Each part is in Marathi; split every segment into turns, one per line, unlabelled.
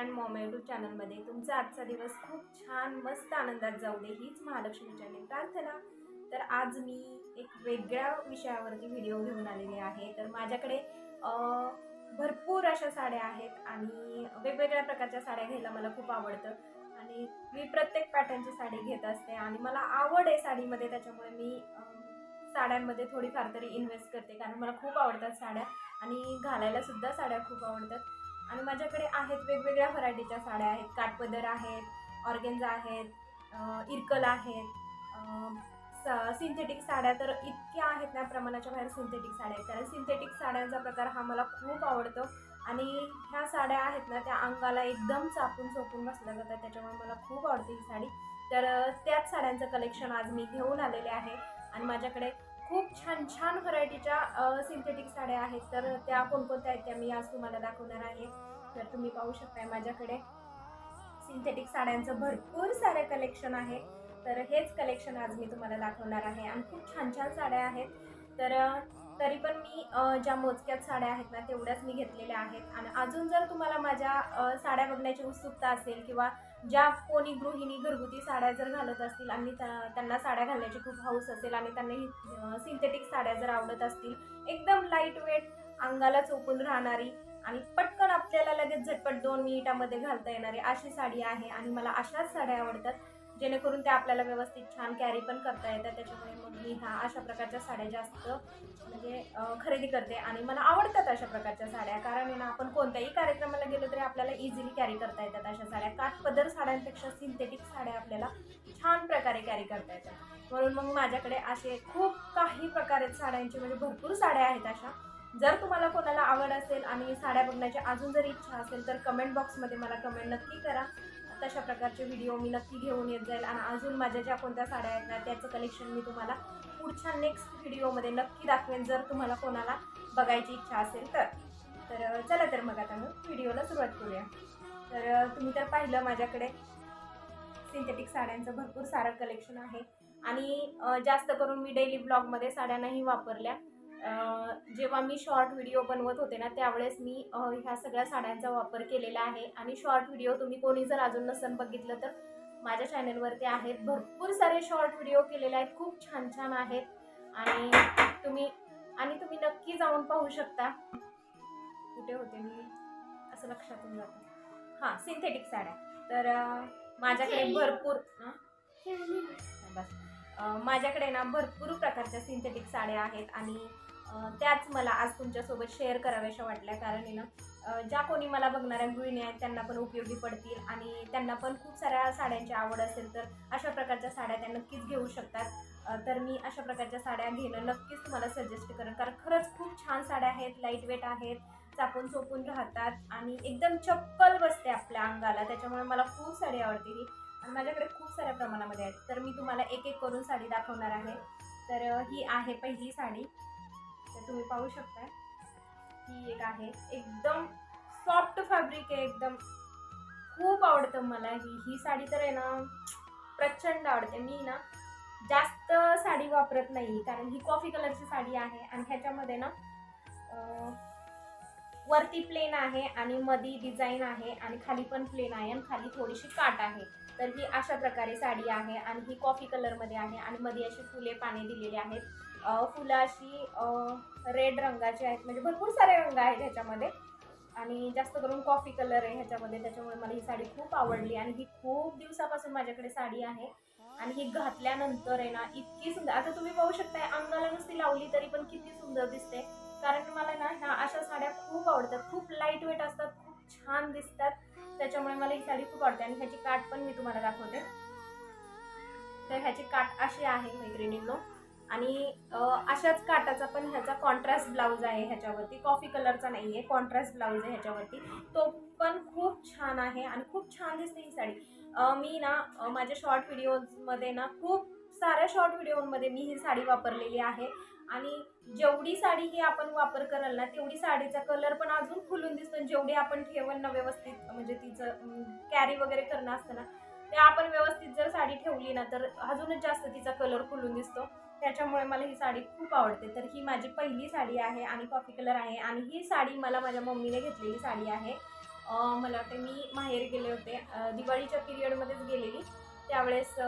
अँड मॉम यूट्यूब चॅनलमध्ये तुमचा आजचा दिवस खूप छान मस्त आनंदात जाऊ दे हीच महालक्ष्मीच्याने प्रार्थना. तर आज मी एक वेगळ्या विषयावरती व्हिडिओ घेऊन आलेले आहे. तर माझ्याकडे भरपूर अशा साड्या आहेत आणि वेगवेगळ्या प्रकारच्या साड्या घ्यायला मला खूप आवडतं. आणि मी प्रत्येक पॅटर्नची साडी घेत असते आणि मला आवड आहे साडीमध्ये त्याच्यामुळे मी साड्यांमध्ये थोडीफार तरी इन्व्हेस्ट करते कारण मला खूप आवडतात साड्या. आणि घालायला सुद्धा साड्या खूप आवडतात. आणि माझ्याकडे आहेत वेगवेगळ्या व्हरायटीच्या साड्या आहेत. काठपदर आहेत ऑर्गेन्झा आहेत इरकल आहेत. स सिंथेटिक साड्या तर इतक्या आहेत ना प्रमाणाच्या बाहेर सिंथेटिक साड्या आहेत. कारण सिंथेटिक साड्यांचा प्रकार हा मला खूप आवडतो. आणि ह्या साड्या आहेत ना त्या अंगाला एकदम चापून चोपून बसल्या जातात. त्याच्यामुळे मला खूप आवडते ही साडी. तर त्याच साड्यांचं कलेक्शन आज मी घेऊन आलेले आहे. आणि माझ्याकडे खूप छान छान व्हरायटीच्या सिंथेटिक साड्या आहेत. तर त्या कोणकोणत्या आहेत त्या मी आज तुम्हाला दाखवणार आहे. तर तुम्ही पाहू शकताय माझ्याकडे. सिंथेटिक साड्यांचं भरपूर सारे कलेक्शन आहे. तर हेच कलेक्शन आज मी तुम्हाला दाखवणार आहे. आणि खूप छान छान साड्या आहेत. तर तरी पण मी ज्या मोजक्यात साड्या आहेत ना तेवढ्याच मी घेतलेल्या आहेत. आणि अजून जर तुम्हाला माझ्या साड्या बघण्याची उत्सुकता असेल किंवा ज्या कोणी गृहिणी घरगुती साड्या जर घालत असतील आणि त्या- त्यांना साड्या घालण्याची खूप हौस असेल आणि त्यांना सिंथेटिक साड्या जर आवडत असतील एकदम लाइट वेट अंगाला चोपून राहणारी आणि पटकन आपल्याला लगेच झटपट दोन मिनिटामध्ये घालता येणारी अशी साडी आहे आणि मला अशाच साड्या आवडतात जेणेकरून त्या आपल्याला व्यवस्थित छान कॅरी पण करता येतात त्याच्यामुळे मग मी ह्या अशा प्रकारच्या साड्या जास्त म्हणजे खरेदी करते. आणि मला आवडतात अशा प्रकारच्या साड्या. कारण आहे ना आपण कोणत्याही कार्यक्रमाला गेलो तरी आपल्याला इझिली कॅरी करता येतात अशा साड्या. काठपदर साड्यांपेक्षा सिंथेटिक साड्या आपल्याला छान प्रकारे कॅरी करता येतात. म्हणून मग माझ्याकडे असे खूप काही प्रकारे साड्यांचे म्हणजे भरपूर साड्या आहेत अशा. जर तुम्हाला कोणाला आवड असेल आणि साड्या बघण्याची अजून जर इच्छा असेल तर कमेंट बॉक्समध्ये मला कमेंट नक्की करा. तशा प्रकारचे व्हिडिओ मी नक्की घेऊन येत जाईल. आणि अजून माझ्या ज्या कोणत्या साड्या आहेत ना त्याचं कलेक्शन मी तुम्हाला पुढच्या नेक्स्ट व्हिडिओमध्ये नक्की दाखवेन जर तुम्हाला कोणाला बघायची इच्छा असेल तर. तर चला तर मग आता मग व्हिडिओला सुरुवात करूया. तर तुम्ही तर पाहिलं माझ्याकडे सिंथेटिक साड्यांचं भरपूर सारं कलेक्शन आहे. आणि जास्त करून मी डेली ब्लॉगमध्ये साड्या नाही वापरल्या. जेव्हा मी शॉर्ट व्हिडिओ बनवत होते ना त्यावेळेस मी ह्या सगळ्या साड्यांचा वापर केलेला आहे. आणि शॉर्ट व्हिडिओ तुम्ही कोणी जर अजून नसन बघितलं तर माझ्या चॅनलवरती आहेत. भरपूर सारे शॉर्ट व्हिडिओ केलेले आहेत. खूप छान छान आहेत. आणि तुम्ही आणि तुम्ही नक्की जाऊन पाहू शकता. कुठे होते मी? असं लक्षातून जातं. हां सिंथेटिक साड्या. तर माझ्याकडे भरपूर बस. माझ्याकडे ना भरपूर प्रकारच्या सिंथेटिक साड्या आहेत. आणि त्याच मला आज तुमच्यासोबत शेअर कराव्याशा वाटल्या. कारण आहे ना ज्या कोणी मला बघणाऱ्या गृहिणी आहेत त्यांना पण उपयोगी पडतील आणि त्यांना पण खूप साऱ्या साड्यांची आवड असेल तर अशा प्रकारच्या साड्या त्या नक्कीच घेऊ शकतात. तर मी अशा प्रकारच्या साड्या घेणं नक्कीच तुम्हाला सजेस्ट करेन. कारण खरंच खूप छान साड्या आहेत लाइट वेट आहेत चापून चोपून राहतात आणि एकदम चप्पल बसते आपल्या अंगाला. त्याच्यामुळे मला खूप साडी आवडते ही. आणि माझ्याकडे खूप साऱ्या प्रमाणामध्ये आहेत. तर मी तुम्हाला एक एक करून साडी दाखवणार आहे. तर ही आहे पहिली साडी. तुम्ही पाहू शकता ही एक आहे. एकदम सॉफ्ट फॅब्रिक आहे एकदम खूप आवडतं मला ही. ही साडी तर आहे ना प्रचंड आवडते. मी ना जास्त साडी वापरत नाही कारण ही कॉफी कलरची साडी आहे आणि ह्याच्यामध्ये ना वरती प्लेन आहे आणि मधी डिझाईन आहे आणि खाली पण प्लेन आहे आणि खाली थोडीशी काट आहे. तर ही अशा प्रकारे साडी आहे आणि ही कॉफी कलरमध्ये आहे आणि मध्ये अशी फुले पाने दिलेली आहेत. फुलं अशी रेड रंगाची आहेत. म्हणजे भरपूर सारे रंग आहेत ह्याच्यामध्ये. आणि जास्त करून कॉफी कलर आहे ह्याच्यामध्ये. त्याच्यामुळे मला ही साडी खूप आवडली. आणि ही खूप दिवसापासून माझ्याकडे साडी आहे. आणि ही घातल्यानंतर आहे ना इतकी सुंदर. आता तुम्ही पाहू शकताय अंगाला नुसती लावली तरी पण किती सुंदर दिसते. कारण मला ना ह्या अशा साड्या खूप आवडतात. खूप लाइट वेट असतात खूप छान दिसतात. त्याच्यामुळे मला ही साडी खूप आवडते. आणि ह्याची काठ पण मी तुम्हाला दाखवते. तर ह्याची काठ अशी आहे मैत्रिणींनो. आणि अशाच काटाचा पण ह्याचा कॉन्ट्रास्ट ब्लाऊज आहे ह्याच्यावरती. कॉफी कलरचा नाही आहे कॉन्ट्रास्ट ब्लाऊज आहे ह्याच्यावरती. तो पण खूप छान आहे आणि खूप छान दिसते ही साडी. मी ना माझ्या शॉर्ट व्हिडिओजमध्ये ना खूप साऱ्या शॉर्ट व्हिडिओमध्ये मी ही साडी वापरलेली आहे. आणि जेवढी साडी ही आपण वापर कराल ना तेवढी साडीचा कलर पण अजून खुलून दिसतो. जेवढी आपण ठेवण ना व्यवस्थित म्हणजे तिचं कॅरी वगैरे करणं असतं ना ते आपण व्यवस्थित जर साडी ठेवली ना तर अजूनच जास्त तिचा कलर खुलून दिसतो. त्याच्यामुळे मला ही साडी खूप आवडते. तर ही माझी पहिली साडी आहे आणि कॉफी कलर आहे आणि ही साडी मला माझ्या मम्मीने घेतलेली साडी आहे. मला वाटते मी माहेर गेले होते. दिवाळीच्या पिरियडमध्येच गेलेली. त्यावेळेस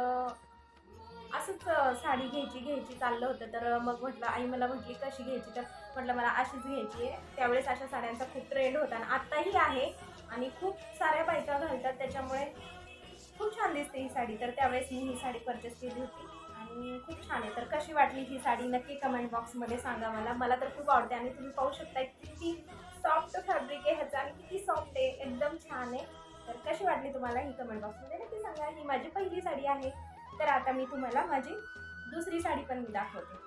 असंच साडी घ्यायची घ्यायची चाललं होतं. तर मग म्हटलं आई मला म्हटली कशी घ्यायची? तर म्हटलं मला अशीच घ्यायची आहे. त्यावेळेस अशा साड्यांचा खूप ट्रेंड होता आणि आत्ताही आहे आणि खूप साऱ्या बायका घालतात. त्याच्यामुळे खूप छान दिसते ही साडी. तर त्यावेळेस मी ही साडी परचेस केली होती. आणि खूप छान आहे. तर कशी वाटली ही साडी? नक्की कमेंट बॉक्समध्ये सांगा मला. मला तर खूप आवडते आणि तुम्ही पाहू शकता किती सॉफ्ट फॅब्रिक आहे ह्याचं आणि किती सॉफ्ट आहे. एकदम छान आहे. तर कशी वाटली तुम्हाला ही कमेंट बॉक्समध्ये नक्की सांगा. ही माझी पहिली साडी आहे. तर आता मी तुम्हाला माझी दुसरी साडी पण मी दाखवते.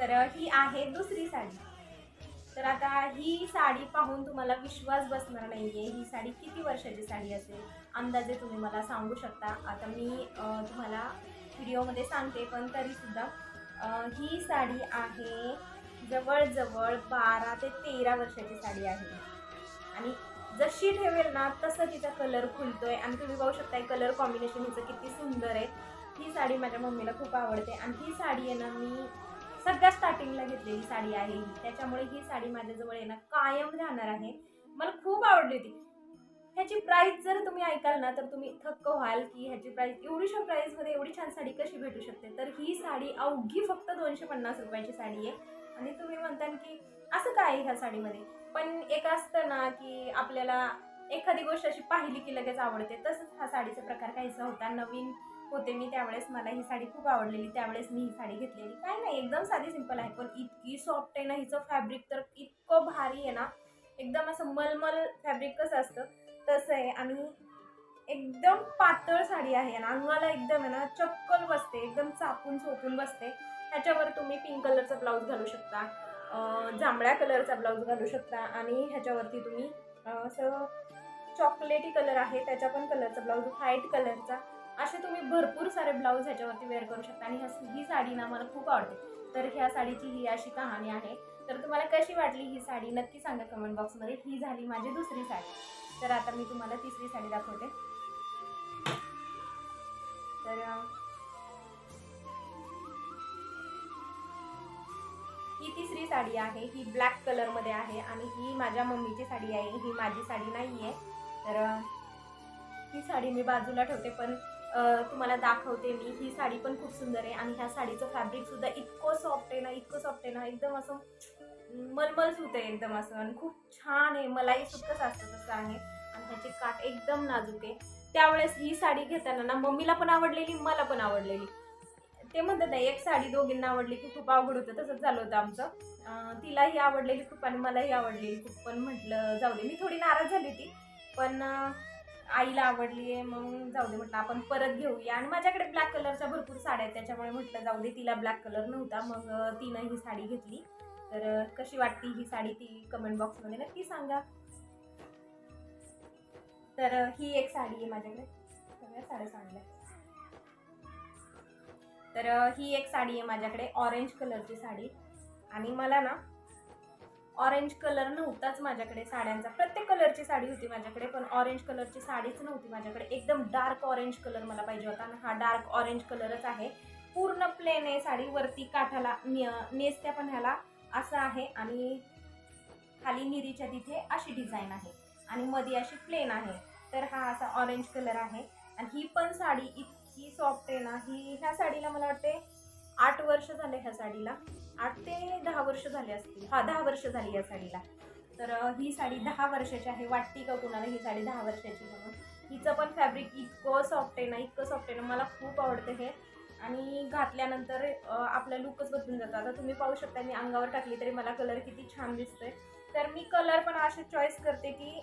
तर ही आहे दुसरी साडी. तर आता ही साडी पाहून तुम्हाला विश्वास बसणार नाहीये. ही साडी किती वर्षाची साडी असेल? अंदाजे तुम्ही मला सांगू शकता. आता मी तुम्हाला व्हिडिओमध्ये सांगते पण तरीसुद्धा ही साडी आहे जवळजवळ बारा ते तेरा वर्षाची साडी आहे. आणि जशी ठेवेल ना तसं तिचा कलर खुलतो आहे आणि तुम्ही पाहू शकता कलर कॉम्बिनेशन हिचं किती सुंदर आहे. ही साडी माझ्या मम्मीला खूप आवडते. आणि ही साडी आहे ना मी सगळ्यात स्टार्टिंगला घेतलेली साडी आहे ही. त्याच्यामुळे ही साडी माझ्याजवळ आहे ना कायम राहणार आहे. मला खूप आवडली होती. ह्याची प्राईस जर तुम्ही ऐकाल ना तर तुम्ही थक्क व्हाल की ह्याची प्राईस एवढीशा प्राईसमध्ये एवढी छान साडी कशी भेटू शकते? तर ही साडी अवघी फक्त दोनशे पन्नास रुपयाची साडी आहे. आणि तुम्ही म्हणताल की असं काय आहे ह्या साडीमध्ये? पण एक असतं ना की आपल्याला एखादी गोष्ट अशी पाहिली की लगेच आवडते. तसंच हा साडीचा प्रकार काहीसा होता. नवीन होते मी त्यावेळेस मला ही साडी खूप आवडलेली. त्यावेळेस मी ही साडी घेतलेली. काय नाही एकदम साधी सिंपल आहे. पण इतकी सॉफ्ट आहे ना हिचं फॅब्रिक तर इतकं भारी आहे ना. एकदम असं मलमल फॅब्रिक कसं असतं? तसं आहे. आणि एकदम पातळ साडी आहे आणि अंगाला एकदम आहे ना चक्कल बसते. एकदम चापून चोपून बसते. ह्याच्यावर तुम्ही पिंक कलरचा ब्लाऊज घालू शकता. जांभळ्या कलरचा ब्लाऊज घालू शकता. आणि ह्याच्यावरती तुम्ही असं चॉकलेटी कलर आहे त्याच्या पण कलरचा ब्लाऊज व्हाईट कलरचा असे तुम्ही भरपूर सारे ब्लाऊज ह्याच्यावरती वेअर करू शकता. आणि ह्या ही साडी ना मला खूप आवडते. तर ह्या साडीची ही अशी कहाणी आहे. तर तुम्हाला कशी वाटली ही साडी? नक्की सांगा कमेंट बॉक्समध्ये ही झाली माझी दुसरी साडी. तर आता मी तुम्हाला तिसरी साडी दाखवते. तर ही तिसरी साडी आहे ही ब्लॅक कलरमध्ये आहे आणि ही माझ्या मम्मीची साडी आहे ही माझी साडी नाही आहे तर ही साडी मी बाजूला ठेवते पण तुम्हाला दाखवते मी. ही साडी पण खूप सुंदर आहे आणि ह्या साडीचं फॅब्रिक सुद्धा इतकं सॉफ्ट आहे ना इतकं सॉफ्ट आहे ना एकदम असं मलमल सुत आहे एकदम असं आणि खूप छान आहे. मलाही सुत कसं असतं तसं आहे आणि ह्याची काठ एकदम नाजूक आहे. त्यावेळेस ही साडी घेताना ना मम्मीला पण आवडलेली मला पण आवडलेली. ते म्हणतात नाही एक साडी दोघींना आवडली की खूप अवघड होतं तसंच झालं होतं आमचं. तिलाही आवडलेली खूप आणि मलाही आवडलेली खूप. पण म्हटलं जाऊ दे मी थोडी नाराज झाली होती. पण आईला आवडली आहे मग जाऊ दे म्हटलं आपण परत घेऊया. आणि माझ्याकडे ब्लॅक कलरच्या भरपूर साड्या आहेत त्याच्यामुळे म्हटलं जाऊ दे तिला ब्लॅक कलर नव्हता मग तिनं ही साडी घेतली. तर कशी वाटती ही साडी ती कमेंट बॉक्समध्ये नक्की सांगा. तर ही एक साडी आहे माझ्याकडे. सगळ्या साड्या चांगल्या तर ही एक साडी आहे माझ्याकडे ऑरेंज कलरची साडी. आणि मला ना ऑरेंज कलर नव्हताच माझ्याकडे साड्यांचा. प्रत्येक कलरची साडी होती माझ्याकडे पण ऑरेंज कलरची साडीच नव्हती माझ्याकडे. एकदम डार्क ऑरेंज कलर मला पाहिजे होता आणि हा डार्क ऑरेंज कलरच आहे. पूर्ण प्लेन आहे साडी. वरती काठाला ने- नेसत्या पण ह्याला असं आहे आणि खाली निरीच्या तिथे अशी डिझाईन आहे आणि मध्ये अशी प्लेन आहे. तर हा असा ऑरेंज कलर आहे आणि ही पण साडी इतकी सॉफ्ट आहे ना ही ह्या साडीला मला वाटते आठ वर्ष झाले ह्या साडीला. आठ ते दहा वर्ष झाले असतील. हा दहा वर्ष झाली या साडीला. तर ही साडी दहा वर्षाची आहे. वाटते का कुणाला ही साडी दहा वर्षाची म्हणून? हिचं पण फॅब्रिक इतकं सॉफ्ट आहे ना इतकं सॉफ्ट आहे ना मला खूप आवडतं हे. आणि घातल्यानंतर आपला लुकच बदलून जातो. आता तुम्ही पाहू शकता मी अंगावर टाकली तरी मला कलर किती छान दिसतोय. तर मी कलर पण असे चॉईस करते की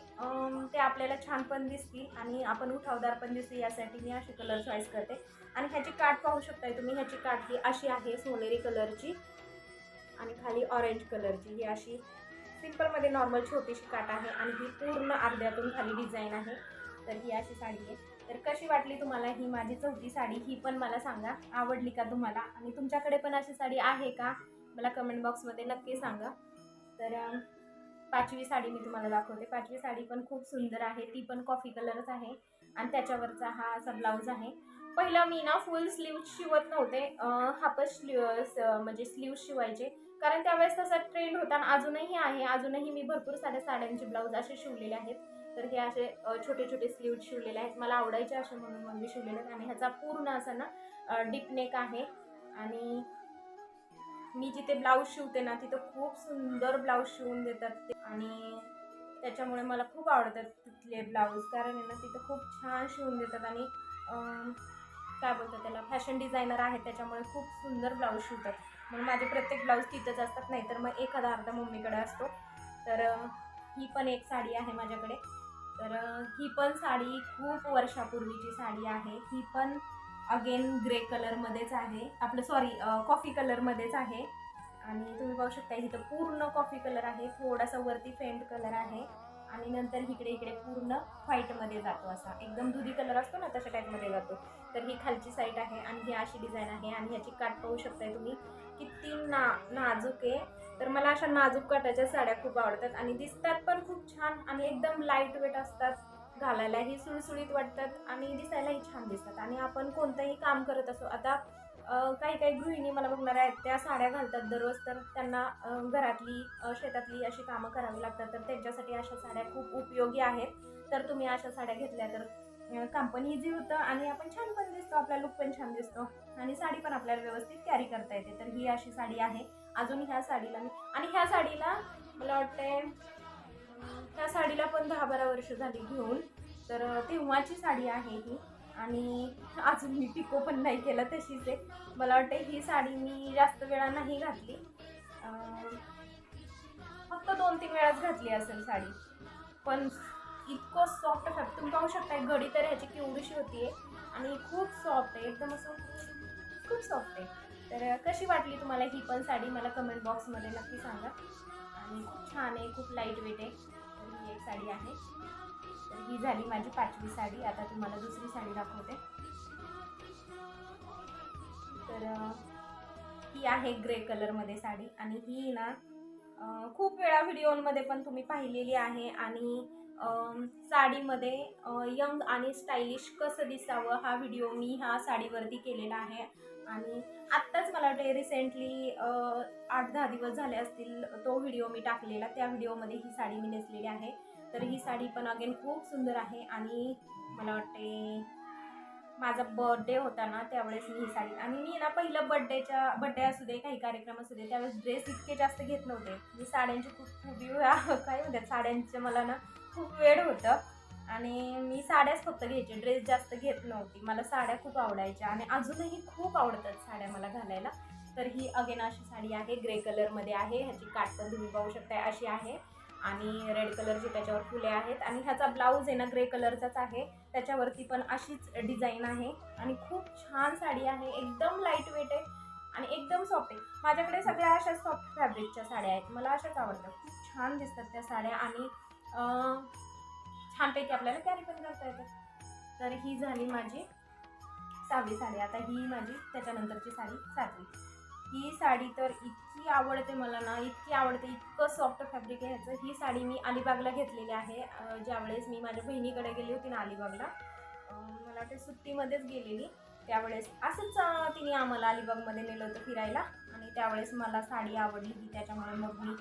ते आपल्याला छान पण दिसतील आणि आपण उठावदार पण दिसते यासाठी मी असे कलर चॉईस करते. आणि ह्याची काठ पाहू शकताय तुम्ही ह्याची काठ ही अशी आहे सोनेरी कलरची आणि खाली ऑरेंज कलरची ही अशी सिम्पलमध्ये नॉर्मल छोटीशी काट आहे आणि ही पूर्ण अर्ध्यातून खाली डिझाईन आहे. तर ही अशी साडी आहे. तर कशी वाटली तुम्हाला ही माझी चौथी साडी? ही पण मला सांगा. आवडली का तुम्हाला? आणि तुमच्याकडे पण अशी साडी आहे का? मला कमेंट बॉक्समध्ये नक्की सांगा. तर पाचवी साडी मी तुम्हाला दाखवते. पाचवी साडी पण खूप सुंदर आहे. ती पण कॉफी कलरच आहे. आणि त्याच्यावरचा हा असा ब्लाऊज आहे. पहिलं मी ना फुल स्लीव्ज शिवत नव्हते. हाफच स्लीव म्हणजे स्लीव्ज शिवायचे. कारण त्यावेळेस तसा ट्रेंड होता आणि अजूनही आहे. अजूनही मी भरपूर साऱ्या साड्यांचे ब्लाऊज असे शिवलेले आहेत. तर हे असे छोटे छोटे स्लीव शिवलेले आहेत. मला आवडायचे असे म्हणून मग मी शिवलेले आहेत. आणि ह्याचा पूर्ण असा ना डीप नेक आहे. आणि मी जिथे ब्लाऊज शिवते ना तिथं खूप सुंदर ब्लाऊज शिवून देतात ते. आणि त्याच्यामुळे मला खूप आवडतात तिथले ब्लाऊज कारण आहे ना तिथं खूप छान शिवून देतात. आणि काय बोलतात त्याला? फॅशन डिझायनर आहेत त्याच्यामुळे खूप सुंदर ब्लाऊज शिवतात. म्हणून माझे प्रत्येक ब्लाऊज तिथंच असतात नाही तर मग एखादा अर्धा मम्मीकडे असतो. तर ही पण एक साडी आहे माझ्याकडे. तर ही पण साडी खूप वर्षापूर्वीची साडी आहे. ही पण अगेन ग्रे कलरमध्येच आहे. आपलं सॉरी कॉफी कलरमध्येच आहे. आणि तुम्ही पाहू शकता इथं पूर्ण कॉफी कलर आहे. थोडासा वरती फेंट कलर आहे. आणि नंतर इकडे इकडे पूर्ण व्हाईटमध्ये जातो असा. एकदम दुधी कलर असतो ना तशा टाईपमध्ये जातो. तर ही खालची साईड आहे आणि ही अशी डिझाईन आहे. आणि ह्याची काट पाहू शकताय तुम्ही. किती ना नाजूक आहे. तर मला अशा नाजूक काटाच्या साड्या खूप आवडतात आणि दिसतात पण खूप छान आणि एकदम लाइट वेट असतात घालायलाही सुळसुळीत वाटतात आणि दिसायलाही छान दिसतात. आणि आपण कोणतंही काम करत असो आता काही काही गृहिणी मला बघणार आहेत त्या साड्या घालतात दररोज तर त्यांना घरातली शेतातली अशी कामं करावी लागतात तर त्यांच्यासाठी अशा साड्या खूप उपयोगी आहेत. तर तुम्ही अशा साड्या घेतल्या तर काम पण इझी होतं आणि आपण छान पण दिसतो आपला लुक पण छान दिसतो. आणि साडी पण आपल्याला व्यवस्थित कॅरी करता येते. तर ही अशी साडी आहे. अजून ह्या साडीला मी आणि ह्या साडीला मला वाटते ह्या साडीला पण दहा बारा वर्ष झाली घेऊन. तर तेव्हाची साडी आहे ही. आणि अजून मी पिको पण नाही केलं तशीच आहे. मला वाटते ही साडी मी जास्त वेळा नाही घातली. फक्त दोन तीन वेळाच घातली असेल साडी. पण इतकं सॉफ्ट फॅब्रिक तुम्ही पाहू शकता घडी तर ह्याची केवढीशी होती आणि खूप सॉफ्ट आहे. एकदम असं खूप सॉफ्ट आहे. तर कशी वाटली तुम्हाला ही पण साडी? मला कमेंट बॉक्समध्ये नक्की सांगा. आणि खूप छान आहे खूप लाइट वेट आहे. तर ही एक साडी आहे. तर ही झाली माझी पाचवी साडी. आता तुम्हाला दुसरी साडी दाखवते. तर ही आहे ग्रे कलरमध्ये साडी. आणि ही ना खूप वेळा व्हिडिओमध्ये पण तुम्ही पाहिलेली आहे. आणि साडीमध्ये यंग आणि स्टायलिश कसं दिसावं हा व्हिडिओ मी ह्या साडीवरती केलेला आहे. आणि आत्ताच मला वाटते रिसेंटली आठ दहा दिवस झाले असतील तो व्हिडिओ मी टाकलेला. त्या व्हिडिओमध्ये ही साडी मी नेसलेली आहे. तर ही साडी पण अगेन खूप सुंदर आहे आणि मला वाटते माझा बर्थडे होता ना त्यावेळेस मी ही साडी. आणि मी ना पहिलं बड्डेच्या बड्डे असू दे काही कार्यक्रम असू दे त्यावेळेस ड्रेस इतके जास्त घेत नव्हते. मी साड्यांची खूप खूप काय म्हणतात साड्यांचे मला ना खूप वेळ होतं आणि मी साड्याच फक्त घ्यायचे ड्रेस जास्त घेत नव्हती. मला साड्या खूप आवडायच्या आणि अजूनही खूप आवडतात साड्या मला घालायला. तर ही अगेन अशी साडी आहे ग्रे कलरमध्ये आहे. ह्याची काट पण तुम्ही पाहू शकता अशी आहे. आणि रेड कलरची त्याच्यावर फुले आहेत. आणि ह्याचा ब्लाऊज आहे ना ग्रे कलरचाच आहे. त्याच्यावरती पण अशीच डिझाईन आहे. आणि खूप छान साडी आहे. एकदम लाइट वेट आहे आणि एकदम सॉफ्ट आहे. माझ्याकडे सगळ्या अशा सॉफ्ट फॅब्रिकच्या साड्या आहेत. मला अशाच आवडतात. खूप छान दिसतात त्या साड्या आणि छानपैकी आपल्याला कॅरी पण करता येतात तर ही झाली माझी सहावी साडी. आता ही माझी त्याच्यानंतरची साडी सातवी. ही साडी तर इतकी आवडते मला ना इतकी आवडते इतकं सॉफ्ट फॅब्रिक आहे ह्याचं ही साडी मी अलिबागला घेतलेली आहे. ज्यावेळेस मी माझ्या बहिणीकडे गेली होती ना अलिबागला मला वाटते सुट्टीमध्येच गेलेली त्यावेळेस असंच तिने आम्हाला अलिबागमध्ये नेलं होतं फिरायला. आणि त्यावेळेस मला साडी आवडली. ही त्याच्यामुळे मग मी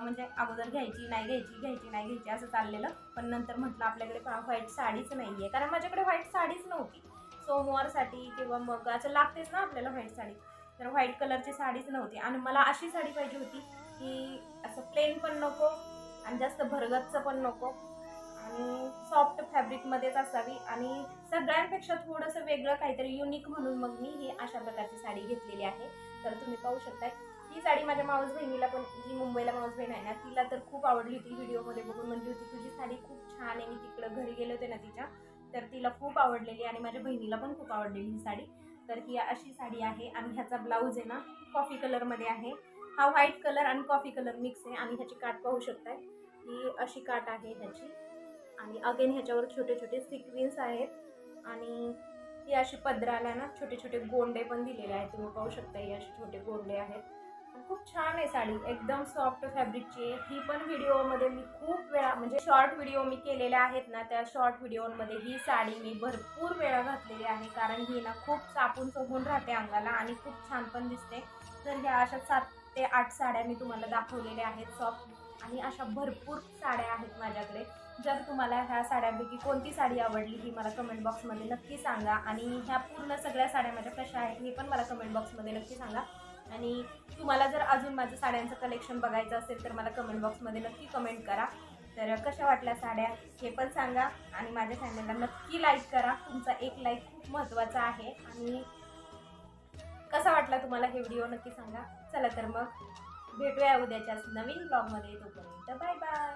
म्हणजे अगोदर घ्यायची नाही घ्यायची घ्यायची नाही घ्यायची असं चाललेलं. पण नंतर म्हटलं आपल्याकडे व्हाईट साडीच नाही आहे कारण माझ्याकडे व्हाईट साडीच नव्हती. सोमवारसाठी किंवा मग असं लागतेच ना आपल्याला व्हाईट साडी. तर व्हाईट कलरची साडीच नव्हती. आणि मला अशी साडी पाहिजे होती की असं प्लेन पण नको आणि जास्त भरगतचं पण नको. आणि सॉफ्ट फॅब्रिकमध्येच असावी. आणि सगळ्यांपेक्षा थोडंसं वेगळं काहीतरी युनिक म्हणून मग मी ही अशा प्रकारची साडी घेतलेली आहे. तर तुम्ही पाहू शकताय. ही साडी माझ्या मावस बहिणीला पण जी मुंबईला मावस बहीण आहे ना तिला तर खूप आवडली होती व्हिडिओमध्ये बघून. म्हणली होती तुझी साडी खूप छान आहे मी तिकडं घरी गेले होते ना तिच्या तर तिला खूप आवडलेली आणि माझ्या बहिणीला पण खूप आवडलेली ही साडी. तर ही अशी साडी आहे आणि ह्याचा ब्लाऊज आहे ना कॉफी कलरमध्ये आहे. हा व्हाईट कलर आणि कॉफी कलर मिक्स आहे आणि ह्याची काट पाहू शकताय. ही अशी काट आहे ह्याची. आणि अगेन ह्याच्यावर छोटे छोटे सिक्विन्स आहेत. आणि ही अशी पदराला ना छोटे छोटे गोंडे पण दिलेले आहेत. तुम्ही पाहू शकता ही असे छोटे गोंडे आहेत. खूप छान आहे साडी. एकदम सॉफ्ट फॅब्रिकची आहे. ही पण व्हिडिओमध्ये मी खूप वेळा म्हणजे शॉर्ट व्हिडिओ मी केलेल्या आहेत ना त्या शॉर्ट व्हिडिओमध्ये ही साडी मी भरपूर वेळा घातलेली आहे. कारण ही ना खूप चापून चोपून राहते अंगाला आणि खूप छान पण दिसते. तर ह्या अशा सात ते आठ साड्या मी तुम्हाला दाखवलेल्या आहेत सॉफ्ट आणि अशा भरपूर साड्या आहेत माझ्याकडे. जर तुम्हाला ह्या साड्यांपैकी कोणती साडी आवडली ही मला कमेंट बॉक्समध्ये नक्की सांगा. आणि ह्या पूर्ण सगळ्या साड्या माझ्या कशा आहेत हे पण मला कमेंट बॉक्समध्ये नक्की सांगा. आणि तुम्हाला जर अजून माझं साड्यांचं कलेक्शन बघायचं असेल तर मला कमेंट बॉक्समध्ये नक्की कमेंट करा. तर कशा वाटल्या साड्या हे पण सांगा आणि माझ्या चॅनलला नक्की लाईक करा. तुमचा एक लाईक खूप महत्त्वाचा आहे. आणि कसा वाटला तुम्हाला हे व्हिडिओ नक्की सांगा. चला तर मग भेटूया उद्याच्याच नवीन ब्लॉगमध्ये तोपर्यंत. Bye bye